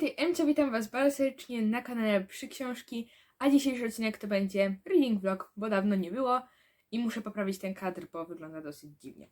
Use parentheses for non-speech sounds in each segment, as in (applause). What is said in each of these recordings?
Emcia, witam Was bardzo serdecznie na kanale Przy Książki, a dzisiejszy odcinek to będzie reading vlog, bo dawno nie było i muszę poprawić ten kadr, bo wygląda dosyć dziwnie.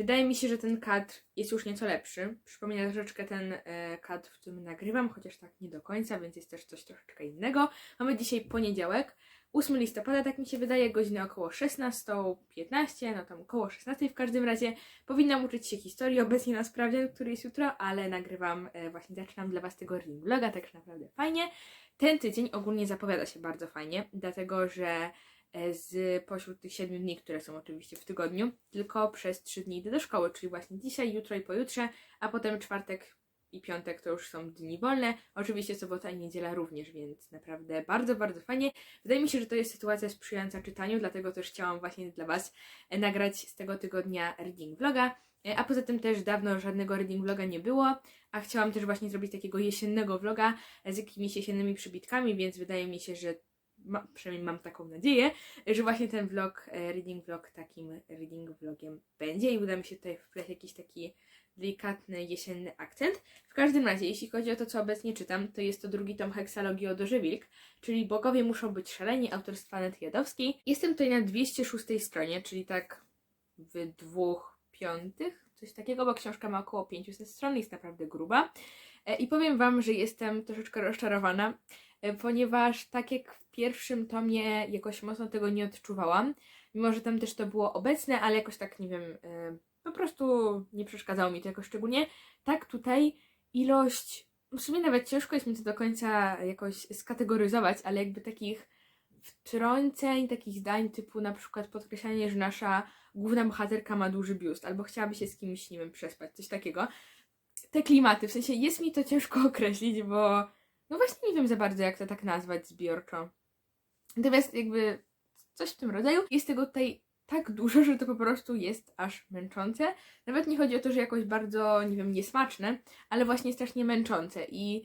Wydaje mi się, że ten kadr jest już nieco lepszy. Przypomina troszeczkę ten e, kadr, w którym nagrywam, chociaż tak nie do końca, więc jest też coś troszeczkę innego. Mamy dzisiaj poniedziałek, 8 listopada, tak mi się wydaje, godzina około 16.15, no tam około 16 w każdym razie. Powinnam uczyć się historii obecnie na sprawdzian, który jest jutro, ale nagrywam, e, właśnie zaczynam dla Was tego vloga, także naprawdę fajnie. Ten tydzień ogólnie zapowiada się bardzo fajnie, dlatego że z pośród tych 7 dni, które są oczywiście w tygodniu, tylko przez 3 dni idę do szkoły, czyli właśnie dzisiaj, jutro i pojutrze, a potem czwartek i piątek to już są dni wolne. Oczywiście sobota i niedziela również, więc naprawdę bardzo, bardzo fajnie. Wydaje mi się, że to jest sytuacja sprzyjająca czytaniu, dlatego też chciałam właśnie dla Was e, nagrać z tego tygodnia reading vloga. E, A poza tym też dawno żadnego reading vloga nie było, a chciałam też właśnie zrobić takiego jesiennego vloga e, z jakimiś jesiennymi przybitkami, więc wydaje mi się, że ma, przynajmniej mam taką nadzieję, że właśnie ten vlog, e, reading vlog takim reading vlogiem będzie i uda mi się tutaj wpleść jakiś taki delikatny jesienny akcent. W każdym razie, jeśli chodzi o to, co obecnie czytam, to jest to drugi tom Heksalogii o Wilk, czyli Bogowie muszą być szaleni, autorstwa Anety Jadowskiej. Jestem tutaj na 206 stronie, czyli tak w dwóch piątych, coś takiego, bo książka ma około 500 stron, jest naprawdę gruba. E, I powiem Wam, że jestem troszeczkę rozczarowana, ponieważ tak jak w pierwszym tomie jakoś mocno tego nie odczuwałam, mimo że tam też to było obecne, ale jakoś tak, nie wiem, e, po prostu nie przeszkadzało mi to jakoś szczególnie. Tak tutaj ilość, w sumie nawet ciężko jest mi to do końca jakoś skategoryzować, ale jakby takich wtrąceń, takich zdań typu na przykład podkreślanie, że nasza główna bohaterka ma duży biust, albo chciałaby się z kimś, nie wiem, przespać, coś takiego. Te klimaty, w sensie jest mi to ciężko (laughs) określić, bo no właśnie nie wiem za bardzo, jak to tak nazwać zbiorczo. Natomiast jakby coś w tym rodzaju. Jest tego tutaj tak dużo, że to po prostu jest aż męczące. Nawet nie chodzi o to, że jakoś bardzo, nie wiem, niesmaczne, ale właśnie strasznie męczące i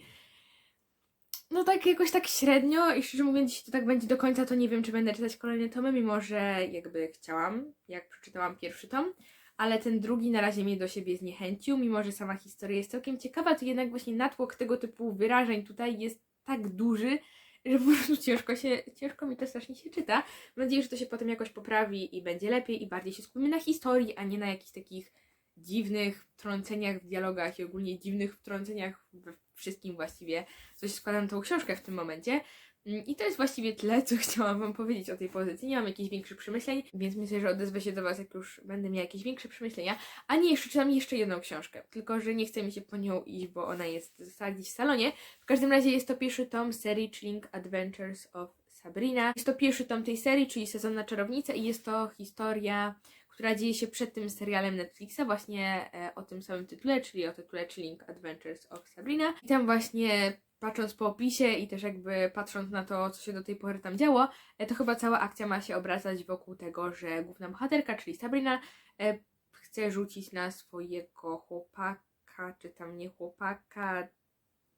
no tak jakoś tak średnio i szczerze mówiąc, jeśli to tak będzie do końca, to nie wiem, czy będę czytać kolejne tomy, mimo że jakby chciałam, jak przeczytałam pierwszy tom, ale ten drugi na razie mnie do siebie zniechęcił, mimo że sama historia jest całkiem ciekawa, to jednak właśnie natłok tego typu wyrażeń tutaj jest tak duży, że po prostu ciężko, się, ciężko mi to strasznie się czyta. Mam nadzieję, że to się potem jakoś poprawi i będzie lepiej i bardziej się skupimy na historii, a nie na jakichś takich dziwnych wtrąceniach w dialogach i ogólnie dziwnych wtrąceniach we wszystkim właściwie, coś składam tą książkę w tym momencie. Mm, I to jest właściwie tyle, co (laughs) chciałam Wam powiedzieć o tej pozycji. Nie mam jakichś większych przemyśleń, więc myślę, że odezwę się do Was, jak już będę miała jakieś większe przemyślenia. A nie, jeszcze czytam jeszcze jedną książkę, tylko że nie chce mi się po nią iść, bo ona jest gdzieś w salonie. W każdym razie jest to pierwszy tom serii Chilling Adventures of Sabrina. Jest to pierwszy tom tej serii, czyli Sezon na Czarownicę i jest to historia która dzieje się przed tym serialem Netflixa, właśnie e, o tym samym tytule, czyli o tytule Chilling Adventures of Sabrina. I tam właśnie patrząc po opisie i też jakby patrząc na to, co się do tej pory tam działo, e, to chyba cała akcja ma się obracać wokół tego, że główna bohaterka, czyli Sabrina, e, chce rzucić na swojego chłopaka, czy tam nie chłopaka,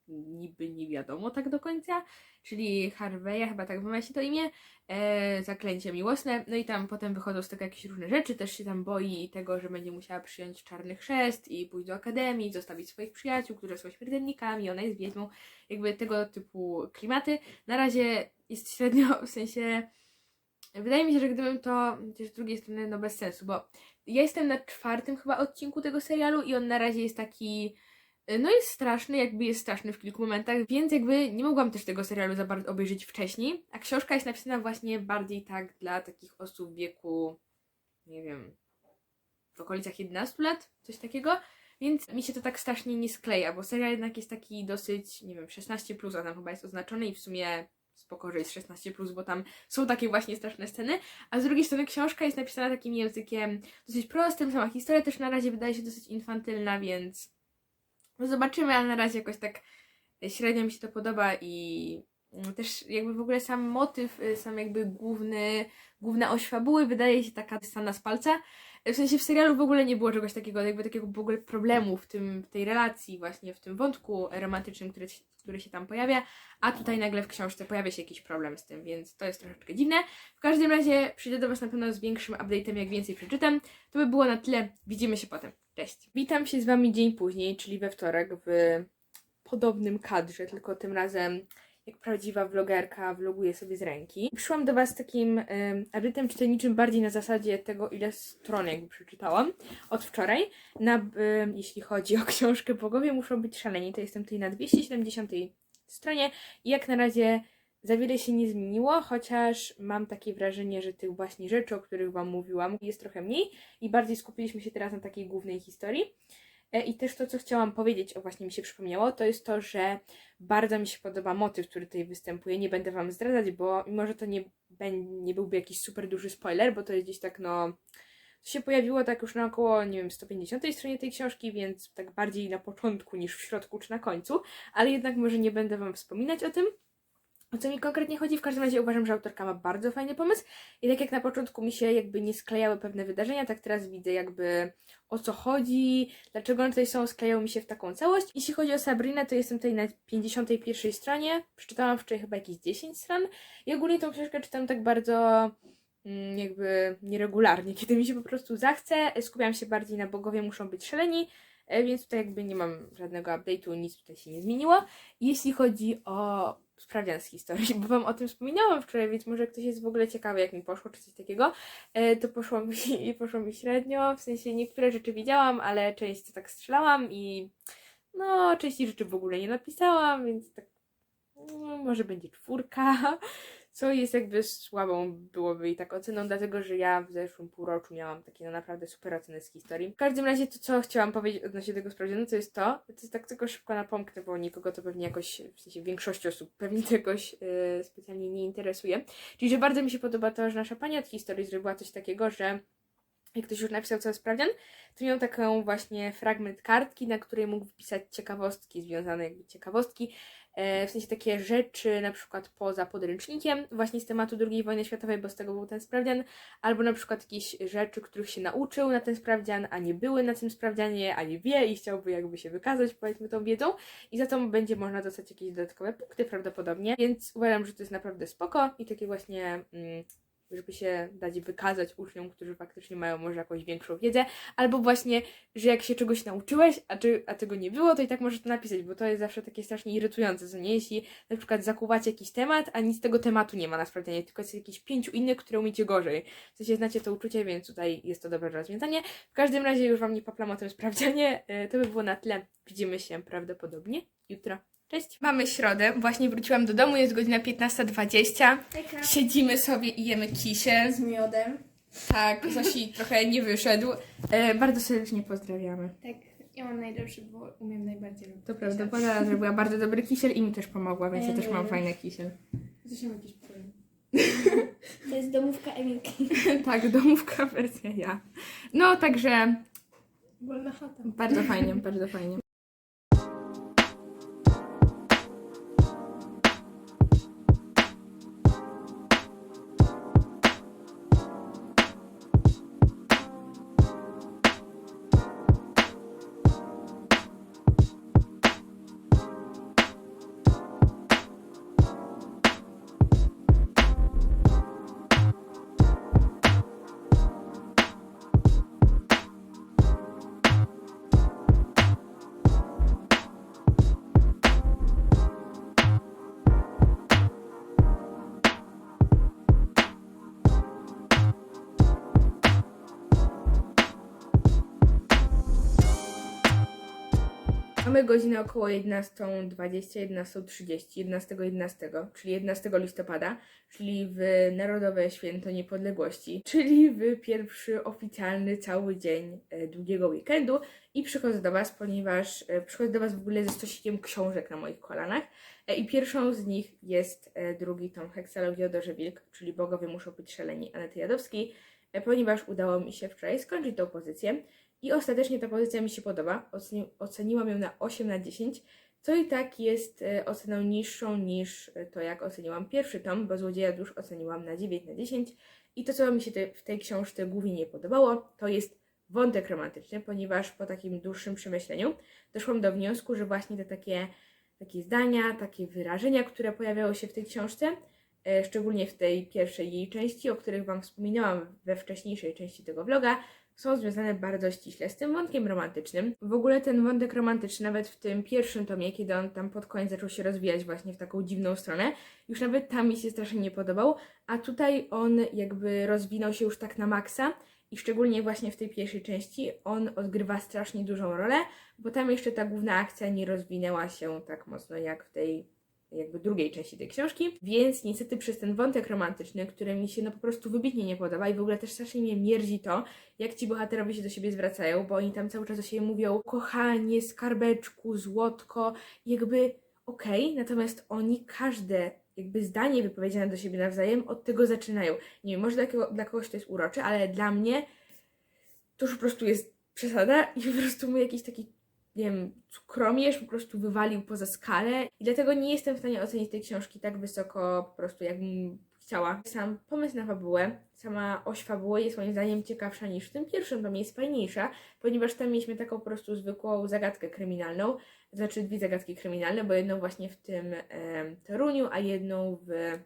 niby nie wiadomo tak do końca, czyli Harveya, chyba tak wymyśli to imię, e, zaklęcie miłosne, no i tam potem wychodzą z tego jakieś różne rzeczy, też się tam boi tego, że będzie musiała przyjąć czarny chrzest i pójść do akademii, zostawić swoich przyjaciół, którzy są śmiertelnikami, ona jest wiedźmą, jakby tego typu klimaty. Na razie jest średnio, (laughs) w sensie, wydaje mi się, że gdybym to, też z drugiej strony, no bez sensu, bo ja jestem na czwartym chyba odcinku tego serialu i on na razie jest taki no jest straszny, jakby jest straszny w kilku momentach, więc jakby nie mogłam też tego serialu za bardzo obejrzeć wcześniej, a książka jest napisana właśnie bardziej tak dla takich osób wieku, nie wiem, w okolicach 11 lat, coś takiego, więc mi się to tak strasznie nie skleja, bo serial jednak jest taki dosyć, nie wiem, 16+, plus, a tam chyba jest oznaczony i w sumie spoko, że jest 16+, plus, bo tam są takie właśnie straszne sceny, a z drugiej strony książka jest napisana takim językiem dosyć prostym, sama historia też na razie wydaje się dosyć infantylna, więc zobaczymy, ale na razie jakoś tak średnio mi się to podoba i mm, też jakby w ogóle sam motyw, y, sam jakby główny, główna oś fabuły wydaje się taka stana z palca. W sensie w serialu w ogóle nie było czegoś takiego, jakby takiego w ogóle problemu w, tym, w tej relacji, właśnie w tym wątku romantycznym, który, który się tam pojawia, a tutaj nagle w książce pojawia się jakiś problem z tym, więc to jest troszeczkę dziwne. W każdym razie przyjdę do Was na pewno z większym update'em, jak więcej przeczytam. To by było na tyle. Widzimy się potem. Cześć. Witam się z Wami dzień później, czyli we wtorek w podobnym kadrze, tylko tym razem jak prawdziwa vlogerka vloguje sobie z ręki. Przyszłam do Was z takim update'em czytelniczym bardziej na zasadzie tego, ile stron jakby przeczytałam od wczoraj. Na, em, jeśli chodzi o książkę Bogowie muszą być szaleni, to jestem tutaj na 270 stronie i jak na razie za wiele się nie zmieniło, chociaż mam takie wrażenie, że tych właśnie rzeczy, o których Wam mówiłam, jest trochę mniej i bardziej skupiliśmy się teraz na takiej głównej historii. E, I też to, co chciałam powiedzieć, o właśnie mi się przypomniało, to jest to, że bardzo mi się podoba motyw, który tutaj występuje. Nie będę Wam zdradzać, bo mimo, że to nie, nie byłby jakiś super duży spoiler, bo to jest gdzieś tak, no. To się pojawiło tak już na około, nie wiem, 150 stronie tej książki, więc tak bardziej na początku niż w środku czy na końcu, ale jednak może nie będę Wam wspominać o tym. O co mi konkretnie chodzi? W każdym razie uważam, że autorka ma bardzo fajny pomysł i tak jak na początku mi się jakby nie sklejały pewne wydarzenia, tak teraz widzę jakby o co chodzi, dlaczego one tutaj są, sklejały mi się w taką całość. Jeśli chodzi o Sabrinę, to jestem tutaj na 51 stronie, przeczytałam wczoraj chyba jakieś 10 stron i ogólnie tą książkę czytam tak bardzo mm, jakby nieregularnie, kiedy mi się po prostu zachce, skupiam się bardziej na bogowie, muszą być szaleni, e, więc tutaj jakby nie mam żadnego update'u, nic tutaj się nie zmieniło. Jeśli chodzi o sprawdzian z historii, bo Wam o tym wspominałam wczoraj, więc może ktoś jest w ogóle ciekawy, jak mi poszło, czy coś takiego, e, to poszło mi, (laughs) poszło mi średnio, w sensie niektóre rzeczy wiedziałam, ale część to tak strzelałam i no, części rzeczy w ogóle nie napisałam, więc tak no, może będzie czwórka, co jest jakby słabą byłoby i tak oceną, dlatego że ja w zeszłym półroczu miałam takie no naprawdę super oceny z historii. W każdym razie to, co chciałam powiedzieć odnośnie tego sprawdzianu, to jest to, to jest tak tylko szybko napomknę, bo nikogo to pewnie jakoś, w sensie większości osób pewnie to jakoś e, specjalnie nie interesuje. Czyli, że bardzo mi się podoba to, że nasza pani od historii zrobiła coś takiego, że jak ktoś już napisał cały sprawdzian, to miał taką właśnie fragment kartki, na której mógł wpisać ciekawostki, związane jakby ciekawostki, w sensie takie rzeczy na przykład poza podręcznikiem, właśnie z tematu II wojny światowej, bo z tego był ten sprawdzian, albo na przykład jakieś rzeczy, których się nauczył na ten sprawdzian, a nie były na tym sprawdzianie, a nie wie i chciałby jakby się wykazać, powiedzmy, tą wiedzą. I za to będzie można dostać jakieś dodatkowe punkty prawdopodobnie, więc uważam, że to jest naprawdę spoko i takie właśnie... Mm, żeby się dać wykazać uczniom, którzy faktycznie mają może jakąś większą wiedzę, albo właśnie, że jak się czegoś nauczyłeś, a, czy, a tego nie było, to i tak możesz to napisać, bo to jest zawsze takie strasznie irytujące, co nie? Jeśli na przykład zakuwacie jakiś temat, a nic z tego tematu nie ma na sprawdzianie, tylko jest jakichś pięciu innych, które umiecie gorzej. W sensie znacie to uczucie, więc tutaj jest to dobre rozwiązanie. W każdym razie już Wam nie paplam o tym sprawdzianie, e, to by było na tyle. Widzimy się prawdopodobnie jutro. Cześć! Mamy środę, właśnie wróciłam do domu, jest godzina 15.20. Hejka. Siedzimy sobie i jemy kisiel. Z miodem. Tak, Zosi (laughs) trochę nie wyszedł. E, bardzo serdecznie pozdrawiamy. Tak, ja mam najlepszy, bo umiem najbardziej robić. To prawda, Pola (laughs) zrobiła bardzo dobry kisiel i mi też pomogła, więc ja też mam fajny kisiel. Zresztą jakiś problem. (laughs) To jest domówka Emilki. tak, domówka wersja ja. No, także Wolna chata. bardzo fajnie, bardzo fajnie. Mamy godzinę około 11.20, 11.30, 11.11, czyli 11 listopada, czyli w Narodowe Święto Niepodległości, czyli w pierwszy oficjalny cały dzień e, długiego weekendu. I przychodzę do Was, ponieważ e, przychodzę do Was w ogóle ze stosikiem książek na moich kolanach. E, i pierwszą z nich jest drugi tom Heksalogii Odorze Wilk, czyli Bogowie muszą być szaleni Anety Jadowskiej, ponieważ udało mi się wczoraj skończyć tą pozycję i ostatecznie ta pozycja mi się podoba. Oceni- oceniłam ją na 8 na 10, co i tak jest e, oceną niższą niż e, to, jak oceniłam pierwszy tom, bo Złodzieja Dusz oceniłam na 9 na 10 I to, co mi się te, w tej książce głównie nie podobało, to jest wątek romantyczny, ponieważ po takim dłuższym przemyśleniu doszłam do wniosku, że właśnie te takie, takie zdania, takie wyrażenia, które pojawiały się w tej książce, e, szczególnie w tej pierwszej jej części, o których Wam wspominałam we wcześniejszej części tego vloga, są związane bardzo ściśle z tym wątkiem romantycznym. W ogóle ten wątek romantyczny, nawet w tym pierwszym tomie, kiedy on tam pod koniec zaczął się rozwijać właśnie w taką dziwną stronę, już nawet tam mi się strasznie nie podobał, a tutaj on jakby rozwinął się już tak na maksa i szczególnie właśnie w tej pierwszej części on odgrywa strasznie dużą rolę, bo tam jeszcze ta główna akcja nie rozwinęła się tak mocno jak w tej jakby drugiej części tej książki, więc niestety przez ten wątek romantyczny, który mi się no po prostu wybitnie nie podoba i w ogóle też strasznie mnie mierzi to, jak ci bohaterowie się do siebie zwracają, bo oni tam cały czas do siebie mówią kochanie, skarbeczku, złotko, jakby okej, natomiast oni każde jakby zdanie wypowiedziane do siebie nawzajem od tego zaczynają. Nie wiem, może dla, kogo, dla kogoś to jest urocze, ale dla mnie to już po prostu jest przesada i po prostu mu jakiś taki nie wiem, cukromierz po prostu wywalił poza skalę i dlatego nie jestem w stanie ocenić tej książki tak wysoko po prostu jakbym chciała. Sam pomysł na fabułę, sama oś fabuły jest moim zdaniem ciekawsza niż w tym pierwszym, tomie jest fajniejsza, ponieważ tam mieliśmy taką po prostu zwykłą zagadkę kryminalną, znaczy dwie zagadki kryminalne, bo jedną właśnie w tym em, Toruniu, a jedną w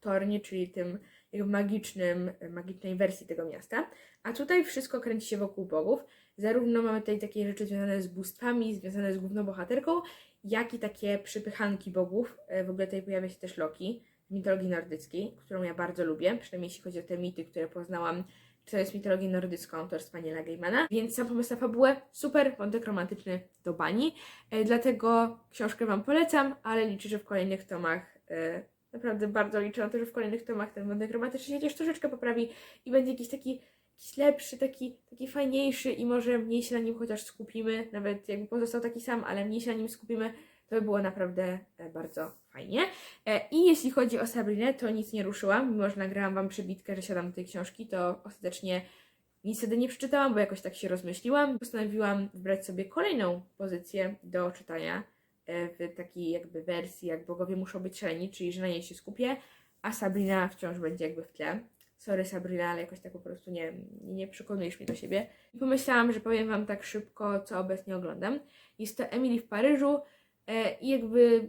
Tornie, czyli tym magicznym, magicznej wersji tego miasta. A tutaj wszystko kręci się wokół bogów. Zarówno mamy tutaj takie rzeczy związane z bóstwami, związane z główną bohaterką, jak i takie przypychanki bogów. E, W ogóle tutaj pojawia się też Loki z mitologii nordyckiej, którą ja bardzo lubię, przynajmniej jeśli chodzi o te mity, które poznałam, to jest mitologię nordycką autorstwa Niela Gaimana. Więc sam pomysł na fabułę, super, wątek romantyczny do bani. E, Dlatego książkę Wam polecam, ale liczę, że w kolejnych tomach e, Naprawdę bardzo liczę na to, że w kolejnych tomach ten wątek romantyczny się też troszeczkę poprawi i będzie jakiś taki jakiś lepszy, taki, taki fajniejszy i może mniej się na nim chociaż skupimy, nawet jakby pozostał taki sam, ale mniej się na nim skupimy, to by było naprawdę e, bardzo fajnie. E, I jeśli chodzi o Sabrinę, to nic nie ruszyłam, mimo że nagrałam Wam przebitkę, że siadam do tej książki, to ostatecznie nic wtedy nie przeczytałam, bo jakoś tak się rozmyśliłam. Postanowiłam wybrać sobie kolejną pozycję do czytania e, w takiej jakby wersji, jak bogowie muszą być szaleni, czyli że na niej się skupię, a Sabrina wciąż będzie jakby w tle. Sorry Sabrina, ale jakoś tak po prostu nie, nie przekonujesz mnie do siebie. I pomyślałam, że powiem Wam tak szybko, co obecnie oglądam. Jest to Emily w Paryżu e, i jakby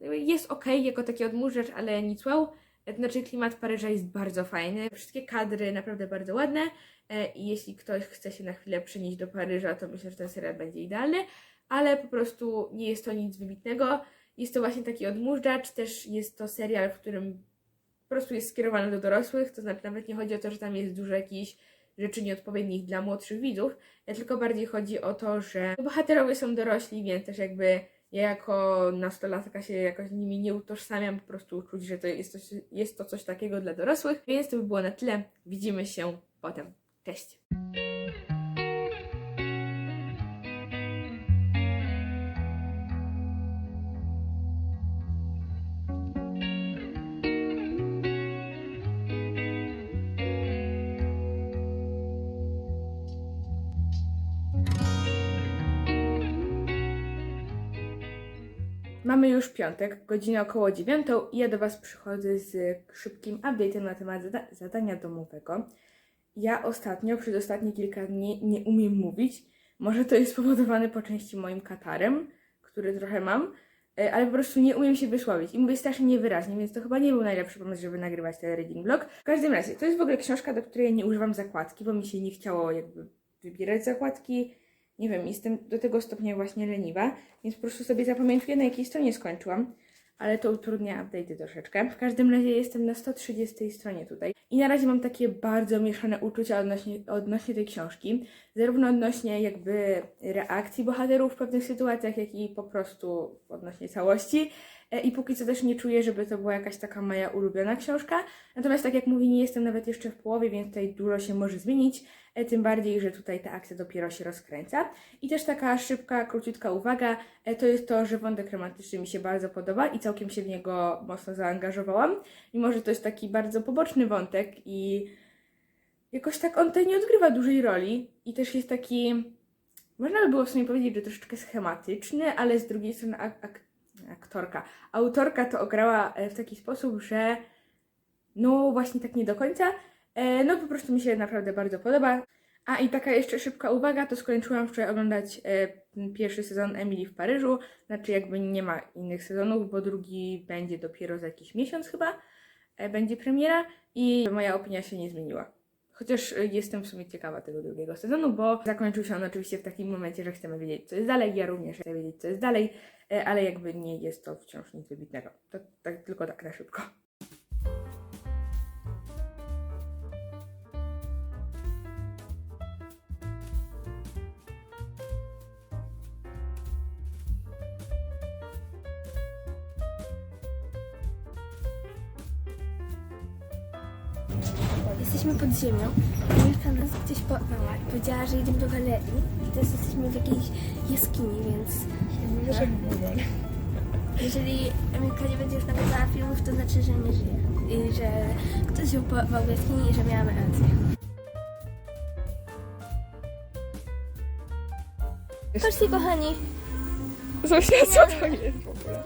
jest ok jako taki odmurzacz, ale nic wow. E, znaczy klimat Paryża jest bardzo fajny. Wszystkie kadry naprawdę bardzo ładne e, i jeśli ktoś chce się na chwilę przenieść do Paryża, to myślę, że ten serial będzie idealny, ale po prostu nie jest to nic wybitnego. Jest to właśnie taki odmurzacz, też jest to serial, w którym po prostu jest skierowany do dorosłych, to znaczy nawet nie chodzi o to, że tam jest dużo jakichś rzeczy nieodpowiednich dla młodszych widzów, tylko bardziej chodzi o to, że bohaterowie są dorośli, więc też jakby ja jako nastolatka się jakoś nimi nie utożsamiam, po prostu czuć, że to jest, coś, jest to coś takiego dla dorosłych, więc to by było na tyle. Widzimy się potem. Cześć! Mamy już piątek, godzinę około dziewiątą i ja do Was przychodzę z szybkim update'em na temat zada- zadania domowego. Ja ostatnio, przez ostatnie kilka dni nie umiem mówić. Może to jest spowodowane po części moim katarem, który trochę mam, e, ale po prostu nie umiem się wysłowić i mówię strasznie niewyraźnie, więc to chyba nie był najlepszy pomysł, żeby nagrywać ten reading vlog. W każdym razie, to jest w ogóle książka, do której nie używam zakładki, bo mi się nie chciało jakby wybierać zakładki. Nie wiem, jestem do tego stopnia właśnie leniwa, więc po prostu sobie zapamiętuję, na jakiej stronie skończyłam, ale to utrudnia update'y troszeczkę. W każdym razie jestem na 130 stronie tutaj i na razie mam takie bardzo mieszane uczucia odnośnie, odnośnie tej książki, zarówno odnośnie jakby reakcji bohaterów w pewnych sytuacjach, jak i po prostu odnośnie całości. E, I póki co też nie czuję, żeby to była jakaś taka moja ulubiona książka. Natomiast tak jak mówię, nie jestem nawet jeszcze w połowie, więc tutaj dużo się może zmienić. E, Tym bardziej, że tutaj ta akcja dopiero się rozkręca. I też taka szybka, króciutka uwaga, e, to jest to, że wątek romantyczny mi się bardzo podoba i całkiem się w niego mocno zaangażowałam. Mimo, że to jest taki bardzo poboczny wątek i jakoś tak on tutaj nie odgrywa dużej roli i też jest taki, można by było w sumie powiedzieć, że troszeczkę schematyczny, ale z drugiej strony ak- aktorka, autorka to ograła e, w taki sposób, że no właśnie tak nie do końca. E, no po prostu mi się naprawdę bardzo podoba. A i taka jeszcze szybka uwaga, to skończyłam wczoraj oglądać e, pierwszy sezon Emily w Paryżu. Znaczy jakby nie ma innych sezonów, bo drugi będzie dopiero za jakiś miesiąc chyba. Będzie premiera i moja opinia się nie zmieniła. Chociaż e, jestem w sumie ciekawa tego drugiego sezonu, bo zakończył się on oczywiście w takim momencie, że chcemy wiedzieć, co jest dalej. Ja również chcę wiedzieć, co jest dalej, e, ale jakby nie jest to wciąż nic wybitnego. To tak, tylko tak na szybko. Pod ziemią. Milka nas gdzieś poznała i powiedziała, że idziemy do galerii. I teraz jesteśmy w jakiejś jaskini, więc jeżeli Emilka nie będzie już nagrywała filmów, to znaczy, że nie żyje. I że ktoś ją porwał w jaskini i że miałam rację. Patrzcie kochani, Zosia, co to jest w ogóle?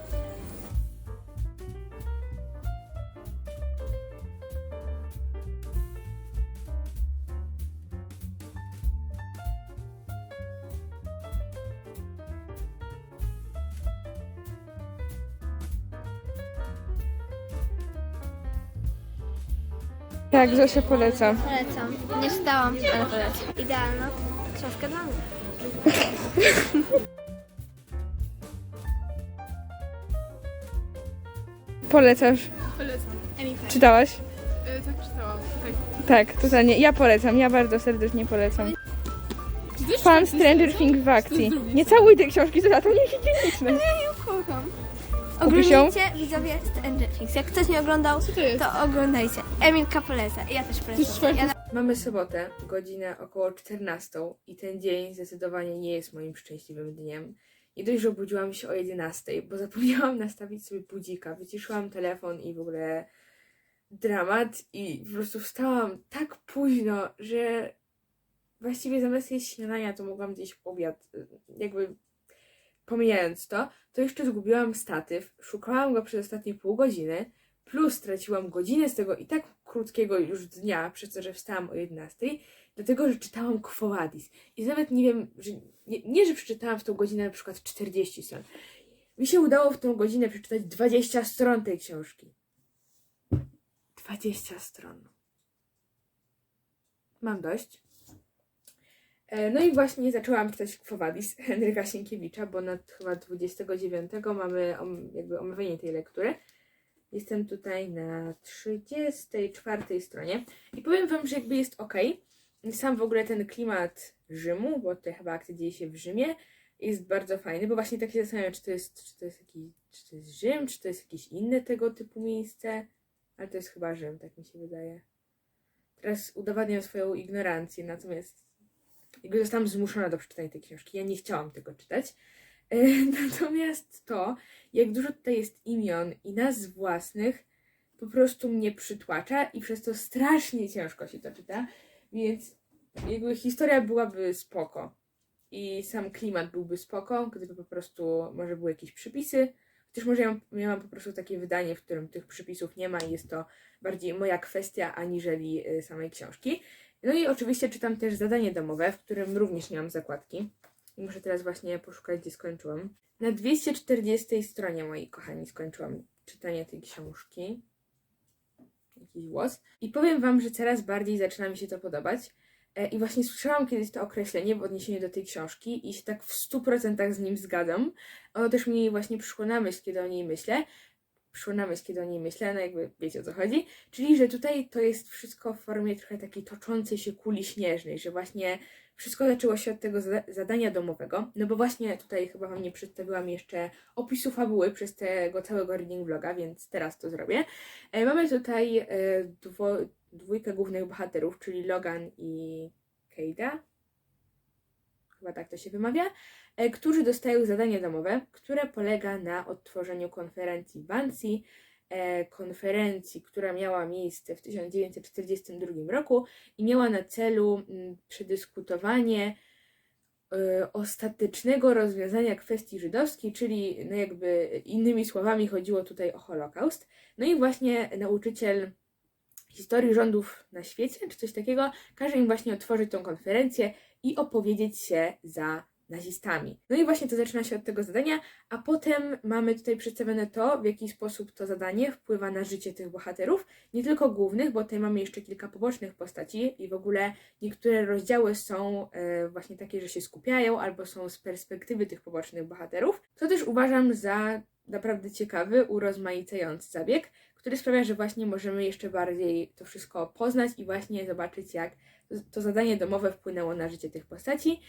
Tak, Zosia polecam. polecam. Nie czytałam, ale polecam. Idealna książka dla mnie. (laughs) Polecasz. Polecam. Czytałaś? E, tak czytałam. Tak. Tak, totalnie. Ja polecam, ja bardzo serdecznie polecam. Fan Stranger Things w akcji. Nie całuj tej książki, to to niehigieniczne. kocham. Kupisz ją? Oglądajcie widzowie Things. Jak ktoś nie oglądał, Co to jest? to oglądajcie. Emilka poleca. Ja też jest polecam. Ja na... Mamy sobotę, godzinę około 14 i ten dzień zdecydowanie nie jest moim szczęśliwym dniem. Nie dość, że obudziłam się o 11, bo zapomniałam nastawić sobie budzika. Wyciszyłam telefon i w ogóle dramat i po prostu wstałam tak późno, że właściwie zamiast jeść śniadania, to mogłam gdzieś obiad. Jakby pomijając to, to jeszcze zgubiłam statyw, szukałam go przez ostatnie pół godziny, plus straciłam godzinę z tego i tak krótkiego już dnia, przez to, że wstałam o 11, dlatego, że czytałam Quo Vadis. I nawet nie wiem, że nie, nie, że przeczytałam w tą godzinę na przykład 40 stron. Mi się udało w tą godzinę przeczytać 20 stron tej książki. 20 stron. Mam dość. E, No i właśnie zaczęłam czytać Quo Vadis (laughs) Henryka Sienkiewicza, bo na chyba 29 mamy jakby omówienie tej lektury. Jestem tutaj na 34 stronie i powiem Wam, że jakby jest ok. Sam w ogóle ten klimat Rzymu, bo tutaj chyba akcja dzieje się w Rzymie, jest bardzo fajny, bo właśnie tak się zastanawiam, czy to jest, czy to jest, jakiś, czy to jest Rzym, czy to jest jakieś inne tego typu miejsce, ale to jest chyba Rzym, tak mi się wydaje. Teraz udowadniam swoją ignorancję, natomiast jakby zostałam zmuszona do przeczytania tej książki. Ja nie chciałam tego czytać. E, (laughs) Natomiast to, jak dużo tutaj jest imion i nazw własnych, po prostu mnie przytłacza i przez to strasznie ciężko się to czyta. Więc jakby historia byłaby spoko i sam klimat byłby spoko, gdyby po prostu może były jakieś przypisy. Chociaż może ja miałam po prostu takie wydanie, w którym tych przypisów nie ma i jest to bardziej moja kwestia aniżeli y, samej książki. No i oczywiście czytam też zadanie domowe, w którym również nie mam zakładki. I muszę teraz właśnie poszukać, gdzie skończyłam. Na 240 stronie, moi kochani, skończyłam czytanie tej książki. Jakiś głos. I powiem Wam, że coraz bardziej zaczyna mi się to podobać. E, I właśnie słyszałam kiedyś to określenie w odniesieniu do tej książki i się tak w 100% z nim zgadzam. Ono też mi właśnie przyszło na myśl, kiedy o niej myślę. Przyszło na myśl, kiedy o niej myślę, no jakby wiecie o co chodzi. Czyli, że tutaj to jest wszystko w formie trochę takiej toczącej się kuli śnieżnej, że właśnie wszystko zaczęło się od tego zada- zadania domowego. No bo właśnie tutaj chyba Wam nie przedstawiłam jeszcze opisu fabuły przez tego całego reading vloga, więc teraz to zrobię. E, mamy tutaj e, dwo, dwójkę głównych bohaterów, czyli Logan i Keida. Chyba tak to się wymawia. E, którzy dostają zadanie domowe, które polega na odtworzeniu konferencji w Wannsee, e, konferencji, która miała miejsce w 1942 roku i miała na celu mm, przedyskutowanie e, ostatecznego rozwiązania kwestii żydowskiej, czyli no jakby innymi słowami chodziło tutaj o Holokaust. No i właśnie nauczyciel historii rządów na świecie, czy coś takiego, każe im właśnie otworzyć tą konferencję i opowiedzieć się za nazistami. No i właśnie to zaczyna się od tego zadania, a potem mamy tutaj przedstawione to, w jaki sposób to zadanie wpływa na życie tych bohaterów, nie tylko głównych, bo tutaj mamy jeszcze kilka pobocznych postaci i w ogóle niektóre rozdziały są e, właśnie takie, że się skupiają albo są z perspektywy tych pobocznych bohaterów, co też uważam za naprawdę ciekawy, urozmaicający zabieg, który sprawia, że właśnie możemy jeszcze bardziej to wszystko poznać i właśnie zobaczyć, jak to- zadanie domowe wpłynęło na życie tych postaci.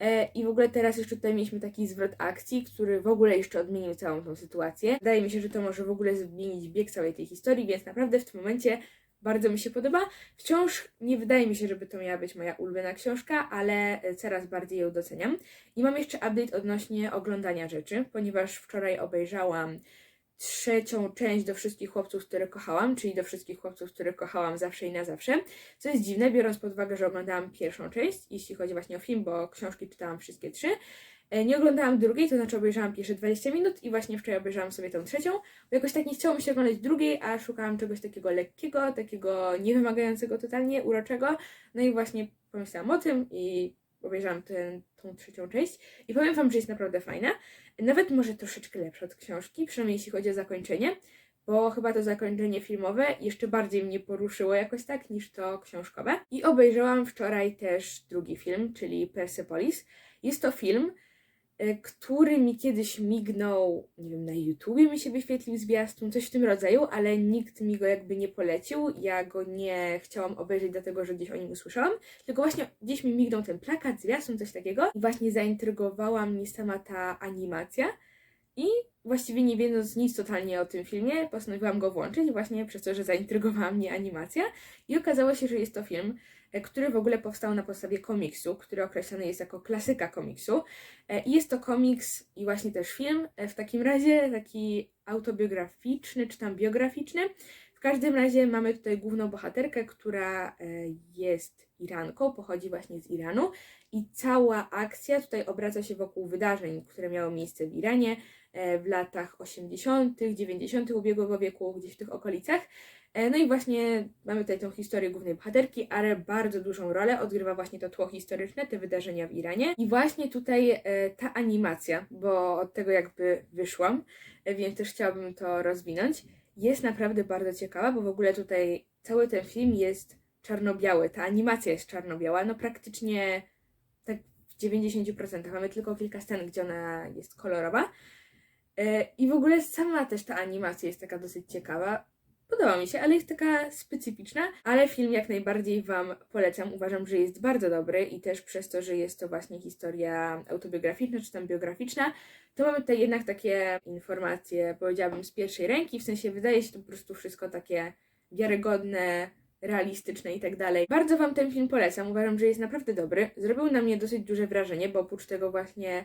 E, I w ogóle teraz jeszcze tutaj mieliśmy taki zwrot akcji, który w ogóle jeszcze odmienił całą tą sytuację. Wydaje mi się, że to może w ogóle zmienić bieg całej tej historii, więc naprawdę w tym momencie bardzo mi się podoba. Wciąż nie wydaje mi się, żeby to miała być moja ulubiona książka, ale coraz bardziej ją doceniam. I mam jeszcze update odnośnie oglądania rzeczy, ponieważ wczoraj obejrzałam trzecią część do wszystkich chłopców, które kochałam, czyli do wszystkich chłopców, których kochałam zawsze i na zawsze. Co jest dziwne, biorąc pod uwagę, że oglądałam pierwszą część, jeśli chodzi właśnie o film, bo książki czytałam wszystkie trzy. E, Nie oglądałam drugiej, to znaczy obejrzałam pierwsze 20 minut i właśnie wczoraj obejrzałam sobie tą trzecią, bo jakoś tak nie chciało mi się oglądać drugiej, a szukałam czegoś takiego lekkiego, takiego niewymagającego totalnie, uroczego. No i właśnie pomyślałam o tym i obejrzałam tę trzecią część i powiem Wam, że jest naprawdę fajna. Nawet może troszeczkę lepsza od książki, przynajmniej jeśli chodzi o zakończenie, bo chyba to zakończenie filmowe jeszcze bardziej mnie poruszyło jakoś tak niż to książkowe. I obejrzałam wczoraj też drugi film, czyli Persepolis. Jest to film, który mi kiedyś mignął, nie wiem, na YouTubie mi się wyświetlił zwiastun, coś w tym rodzaju, ale nikt mi go jakby nie polecił. Ja go nie chciałam obejrzeć, dlatego że gdzieś o nim usłyszałam, tylko właśnie gdzieś mi mignął ten plakat, zwiastun, coś takiego. I właśnie zaintrygowała mnie sama ta animacja. I właściwie nie wiedząc nic totalnie o tym filmie, postanowiłam go włączyć właśnie przez to, że zaintrygowała mnie animacja. I okazało się, że jest to film, e, który w ogóle powstał na podstawie komiksu, który określony jest jako klasyka komiksu. E, I jest to komiks i właśnie też film, e, w takim razie taki autobiograficzny czy tam biograficzny. W każdym razie mamy tutaj główną bohaterkę, która e, jest Iranką, pochodzi właśnie z Iranu i cała akcja tutaj obraca się wokół wydarzeń, które miały miejsce w Iranie e, w latach 80., 90. ubiegłego wieku, gdzieś w tych okolicach. E, No i właśnie mamy tutaj tą historię głównej bohaterki, ale bardzo dużą rolę odgrywa właśnie to tło historyczne, te wydarzenia w Iranie. I właśnie tutaj e, ta animacja, bo od tego jakby wyszłam, e, więc też chciałabym to rozwinąć, jest naprawdę bardzo ciekawa, bo w ogóle tutaj cały ten film jest czarno-biały, ta animacja jest czarno-biała, no praktycznie tak w 90%. Mamy tylko kilka scen, gdzie ona jest kolorowa. I w ogóle sama też ta animacja jest taka dosyć ciekawa. Podoba mi się, ale jest taka specyficzna, ale film jak najbardziej Wam polecam. Uważam, że jest bardzo dobry i też przez to, że jest to właśnie historia autobiograficzna czy tam biograficzna, to mamy tutaj jednak takie informacje, powiedziałabym, z pierwszej ręki, w sensie wydaje się to po prostu wszystko takie wiarygodne, realistyczne i tak dalej. Bardzo Wam ten film polecam, uważam, że jest naprawdę dobry. Zrobił na mnie dosyć duże wrażenie, bo oprócz tego właśnie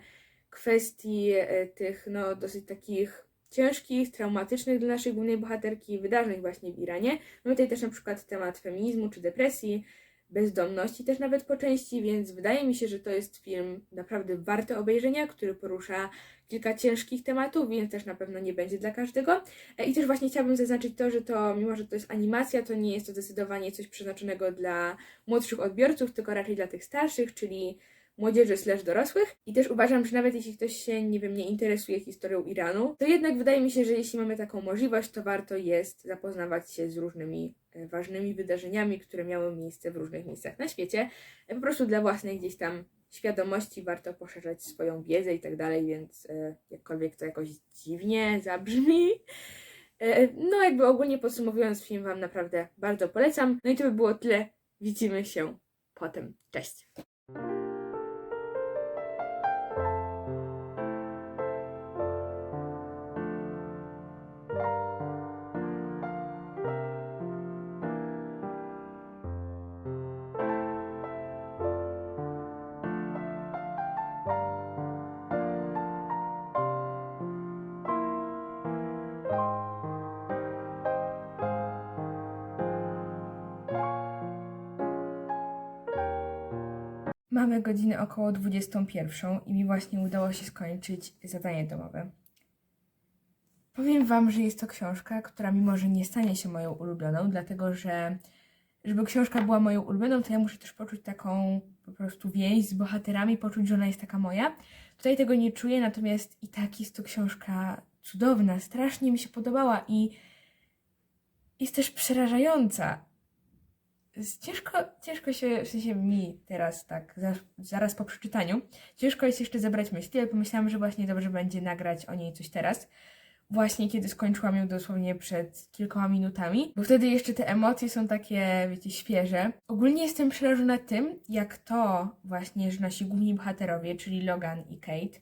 kwestii e, tych, no, dosyć takich ciężkich, traumatycznych dla naszej głównej bohaterki wydarzeń właśnie w Iranie. Mamy tutaj też na przykład temat feminizmu czy depresji, bezdomności też nawet po części, więc wydaje mi się, że to jest film naprawdę warty obejrzenia, który porusza kilka ciężkich tematów, więc też na pewno nie będzie dla każdego. E, I też właśnie chciałabym zaznaczyć to, że to, mimo że to jest animacja, to nie jest to zdecydowanie coś przeznaczonego dla młodszych odbiorców, tylko raczej dla tych starszych, czyli młodzieży slash dorosłych. I też uważam, że nawet jeśli ktoś się, nie wiem, nie interesuje historią Iranu, to jednak wydaje mi się, że jeśli mamy taką możliwość, to warto jest zapoznawać się z różnymi e, ważnymi wydarzeniami, które miały miejsce w różnych miejscach na świecie. E, Po prostu dla własnej gdzieś tam świadomości warto poszerzać swoją wiedzę i tak dalej, więc e, jakkolwiek to jakoś dziwnie zabrzmi, no jakby ogólnie podsumowując film Wam naprawdę bardzo polecam. No i to by było tyle. Widzimy się potem. Cześć! Mamy godzinę około 21 i mi właśnie udało się skończyć zadanie domowe. Powiem Wam, że jest to książka, która mimo, że nie stanie się moją ulubioną, dlatego że żeby książka była moją ulubioną, to ja muszę też poczuć taką po prostu więź z bohaterami, poczuć, że ona jest taka moja. Tutaj tego nie czuję, natomiast i tak jest to książka cudowna, strasznie mi się podobała i jest też przerażająca. Ciężko, ciężko się, w sensie mi teraz tak, za, zaraz po przeczytaniu, ciężko jest jeszcze zebrać myśli, ale pomyślałam, że właśnie dobrze będzie nagrać o niej coś teraz. Właśnie kiedy skończyłam ją dosłownie przed kilkoma minutami, bo wtedy jeszcze te emocje są takie, wiecie, świeże. Ogólnie jestem przerażona tym, jak to właśnie, że nasi główni bohaterowie, czyli Logan i Kate,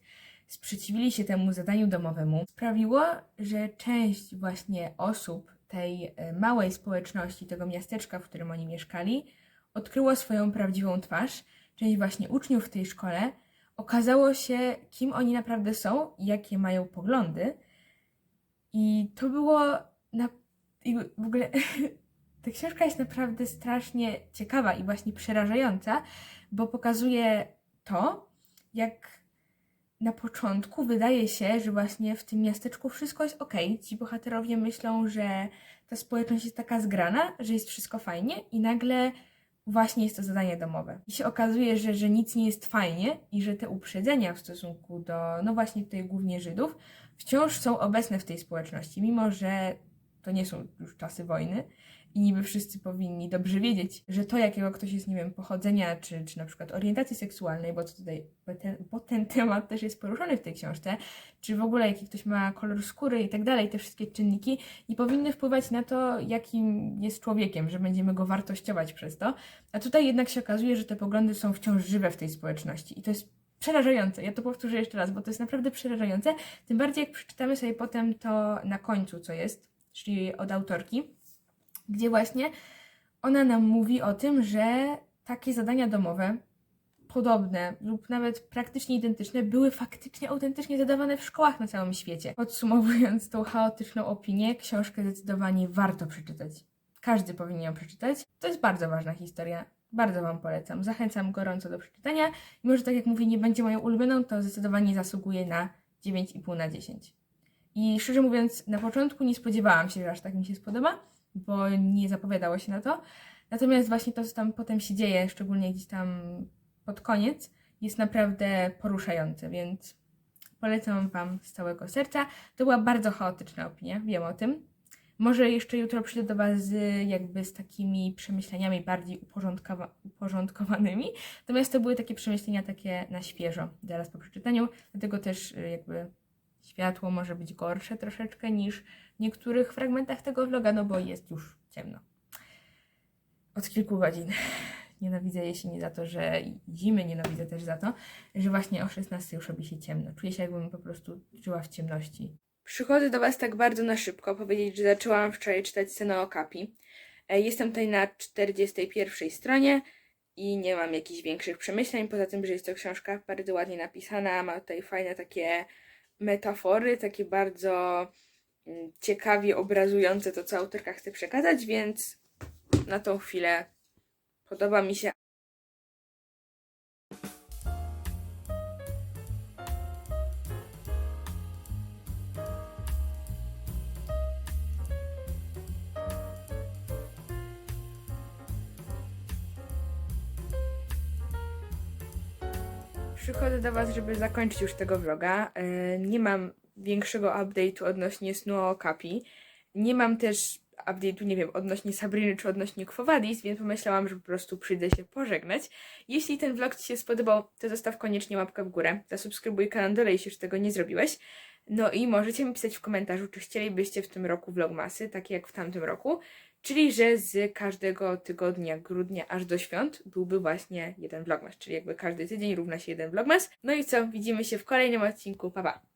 sprzeciwili się temu zadaniu domowemu, sprawiło, że część właśnie osób tej e, małej społeczności, tego miasteczka, w którym oni mieszkali, odkryło swoją prawdziwą twarz. Część właśnie uczniów w tej szkole okazało się, kim oni naprawdę są jakie mają poglądy. I to było na... w ogóle (laughs) ta książka jest naprawdę strasznie ciekawa i właśnie przerażająca, bo pokazuje to, jak na początku wydaje się, że właśnie w tym miasteczku wszystko jest ok. Ci bohaterowie myślą, że ta społeczność jest taka zgrana, że jest wszystko fajnie i nagle właśnie jest to zadanie domowe. I się okazuje, że, że nic nie jest fajnie i że te uprzedzenia w stosunku do, no właśnie tutaj głównie Żydów, wciąż są obecne w tej społeczności, mimo że to nie są już czasy wojny i niby wszyscy powinni dobrze wiedzieć, że to, jakiego ktoś jest, nie wiem, pochodzenia, czy, czy na przykład orientacji seksualnej, bo to tutaj, bo ten, bo ten (laughs) temat też jest poruszony w tej książce, czy w ogóle jaki ktoś ma kolor skóry i tak dalej, te wszystkie czynniki nie powinny wpływać na to, jakim jest człowiekiem, że będziemy go wartościować przez to. A tutaj jednak się okazuje, że te poglądy są wciąż żywe w tej społeczności i to jest przerażające. Ja to powtórzę jeszcze raz, bo to jest naprawdę przerażające. Tym bardziej jak przeczytamy sobie potem to na końcu, co jest, czyli od autorki, gdzie właśnie ona nam mówi o tym, że takie zadania domowe, podobne lub nawet praktycznie identyczne, były faktycznie autentycznie zadawane w szkołach na całym świecie. Podsumowując tą chaotyczną opinię, książkę zdecydowanie warto przeczytać. Każdy powinien ją przeczytać. To jest bardzo ważna historia. Bardzo Wam polecam. Zachęcam gorąco do przeczytania. Mimo, że tak jak mówię, nie będzie moją ulubioną, to zdecydowanie zasługuje na 9,5 na 10. I szczerze mówiąc, na początku nie spodziewałam się, że aż tak mi się spodoba, bo nie zapowiadało się na to. Natomiast właśnie to, co tam potem się dzieje, szczególnie gdzieś tam pod koniec, jest naprawdę poruszające, więc polecam Wam z całego serca. To była bardzo chaotyczna opinia, wiem o tym. Może jeszcze jutro przyjdę do Was z, jakby z takimi przemyśleniami bardziej uporządkowa- uporządkowanymi. Natomiast to były takie przemyślenia takie na świeżo, zaraz po przeczytaniu. Dlatego też y, jakby światło może być gorsze troszeczkę niż niektórych fragmentach tego vloga, no bo jest już ciemno. Od kilku godzin. Nienawidzę jesieni za to, że zimy nienawidzę też za to, że właśnie o 16 już robi się ciemno. Czuję się jakbym po prostu żyła w ciemności. Przychodzę do Was tak bardzo na szybko powiedzieć, że zaczęłam wczoraj czytać scenę o Kapi. E, Jestem tutaj na 41 stronie i nie mam jakichś większych przemyśleń, poza tym, że jest to książka bardzo ładnie napisana, ma tutaj fajne takie metafory, takie bardzo ciekawie obrazujące to, co autorka chce przekazać, więc na tą chwilę podoba mi się. Przychodzę do Was, żeby zakończyć już tego vloga. E, Nie mam większego update'u odnośnie snu o Kapi. Nie mam też update'u, nie wiem, odnośnie Sabriny czy odnośnie Kwowadis, więc pomyślałam, że po prostu przyjdę się pożegnać. Jeśli ten vlog Ci się spodobał, to zostaw koniecznie łapkę w górę. Zasubskrybuj kanał na dole, jeśli już tego nie zrobiłeś. No i możecie mi pisać w komentarzu, czy chcielibyście w tym roku vlogmasy, takie jak w tamtym roku. Czyli, że z każdego tygodnia grudnia aż do świąt byłby właśnie jeden vlogmas, czyli jakby każdy tydzień równa się jeden vlogmas. No i co, widzimy się w kolejnym odcinku, pa pa!